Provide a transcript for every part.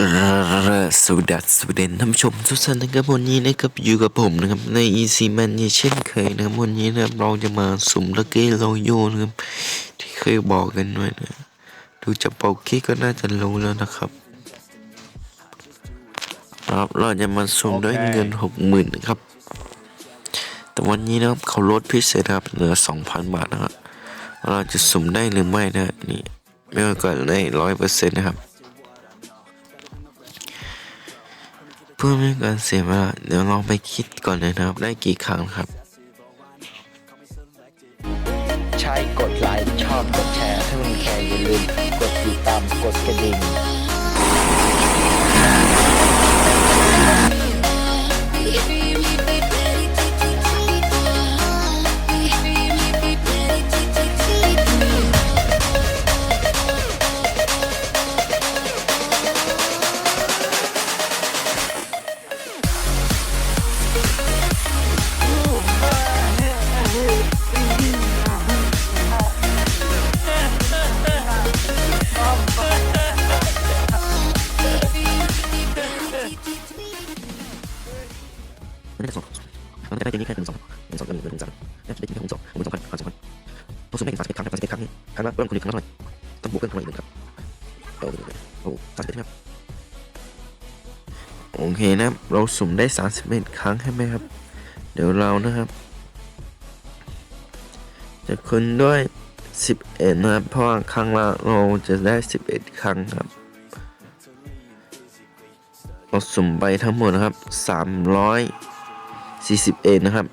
กระสวัสดีสวัสดีท่านผู้ชมทุกท่านนะครับวันนี้นะครับอยู่กับผมนะครับใน Easy Man นี่เช่นเคยนะครับวันนี้นะครับเราจะมาสุ่มลักกี้โรโยนะครับที่เคยบอกกันไว้นะดูจากเป่ากี้ก็น่าจะรู้แล้วนะครับครับเราจะมาสุ่มด้วยเงินหกหมื่นนะครับ แต่วันนี้นะครับเขาลดพิเศษครับเหลือสองพันบาทนะครับเราจะสุ่มได้หรือไม่นะนี่ไม่ว่าก่อนได้ร้อยเปอร์เซ็นต์นะครับ เพื่อไม่ให้การเสียเวลาเดี๋ยวลองไปคิดก่อนเลยนะครับ ได้กี่ครั้งครับ ใช่กดไลค์ชอบกดแชร์ถ้ามันแคร์อย่าลืมกดติดตามกดกระดิ่ง นึ่งสามได้แค่หนึ่งสองหนึ่งสองพันพันสองพันต้องสุ่มได้ถึงสามสิบเอ็ดครั้งครับสามสิบเอ็ดครั้งครั้งละเริ่มคนหนึ่งครั้งละเท่าไหร่ต้องบวกเพิ่มคนละอีกหนึ่งครับโอ้โหโอ้สามสิบเอ็ดครับโอเคนะครับเราสุ่มได้สามสิบเอ็ดครั้งใช่ไหมครับ เดี๋ยวเรานะครับ จะคูณด้วยสิบเอ็ดนะครับเพราะครั้งละเราจะได้สิบเอ็ดครั้งครับเราสุ่มไปทั้งหมดนะครับสามร้อยสี่สิบเอ็ดนะครับ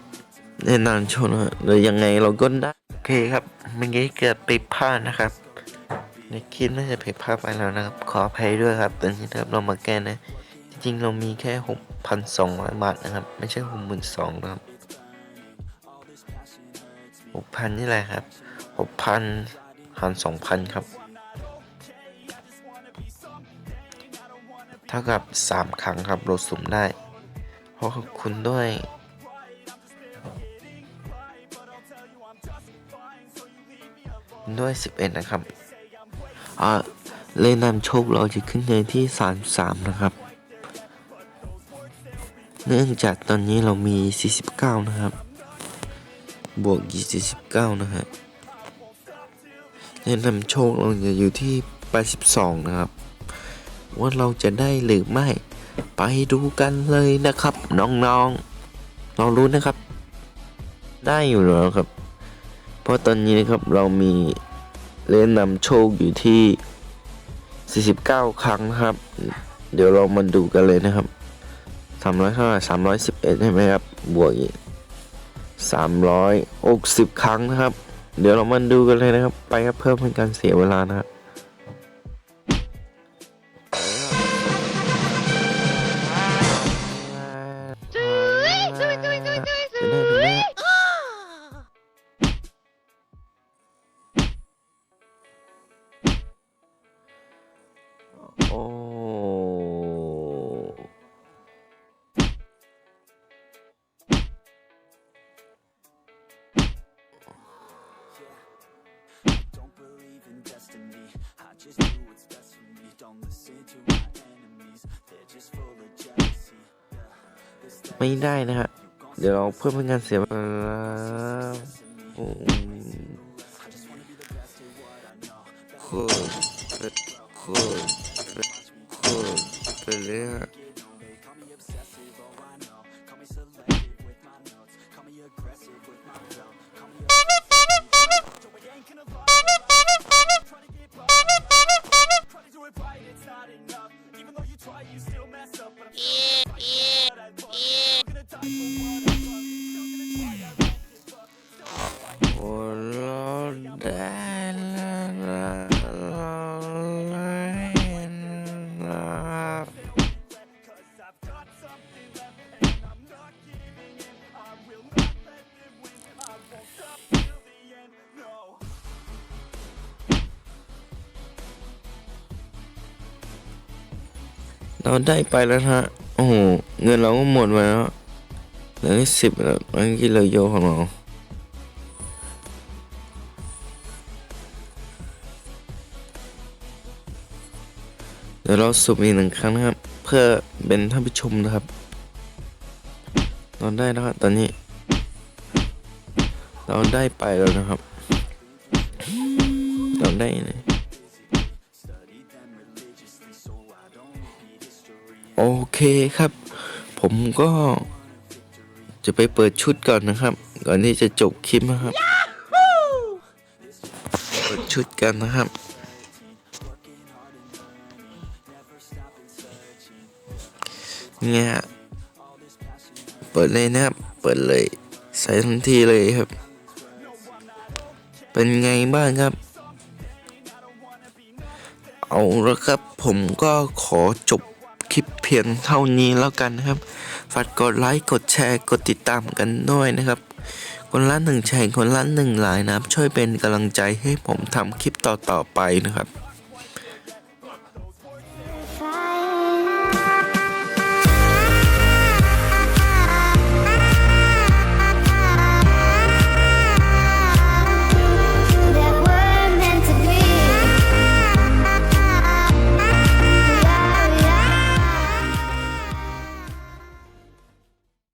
แน่นอนชนนะหรือยังไงเราก็ได้โอเคครับเมื่อกี้เกิดไปพลาดนะครับ ในคลิปน่าจะผิดพลาดไปแล้วนะครับ ขออภัยด้วยครับตอนนี้นะครับเรามาแก้นะ จริงๆเรามีแค่หกพันสองร้อยบาทนะครับ ไม่ใช่หกหมื่นสองนะครับหกพันนี่แหละครับหกพันหารสองพันครับ เท่ากับ 3 ครั้งครับเราสุ่มได้เพราะคุณด้วย ด้วย 11 นะครับเล่นำโชคเราจะขึ้นในที่ 33 นะครับ เนื่องจากตอนนี้เรามี 49 นะครับ บวกอีก49นะฮะเล่นนำโชคเราจะอยู่ที่ 82 นะครับ ว่าเราจะได้หรือไม่ ไปดูกันเลยนะครับ น้องๆ เรารู้นะครับ ได้อยู่แล้วครับ เพราะตอนนี้นะครับเรามีเล่นนำโชคอยู่ที่ 49 ครั้งนะครับ เดี๋ยวเรามาดูกันเลยนะครับ300เท่าไหร่311 ใช่ไหมครับ บวกอีก360 ครั้งนะครับ เดี๋ยวเรามาดูกันเลยนะครับ ไปครับเพื่อเป็นการเสียเวลานะครับ ไม่ได้นะฮะ เดี๋ยวเราเพิ่มเป็นงานเสียมาโอ้โคตรโคตรโคตรไปเลยฮะ เราได้ไปแล้วฮะ โอ้โห เงินเราก็หมดไปแล้ว เหลือสิบแล้วเมื่อกี้เราโยของเราเดี๋ยวเราสุ่มอีกหนึ่งครั้งนะครับ เพื่อเป็นท่านผู้ชมนะครับเราได้แล้วครับ ตอนนี้ เราได้ไปแล้วนะครับ เราได้เลยโอเคครับ ผมก็จะไปเปิดชุดก่อนนะครับ ก่อนที่จะจบคลิปนะครับ เปิดชุดกันนะครับ เนี่ยเปิดเลยนะครับ เปิดเลย ใส่ทันทีเลยครับ เป็นไงบ้างครับ เอาละครับ ผมก็ขอจบคลิปเพียงเท่านี้แล้วกันนะครับ ฝากกดไลค์ กดแชร์ กดติดตามกันด้วยนะครับ คนละหนึ่งแชร์ คนละหนึ่งไลน์นะครับ ช่วยเป็นกำลังใจให้ผมทำคลิปต่อๆไปนะครับ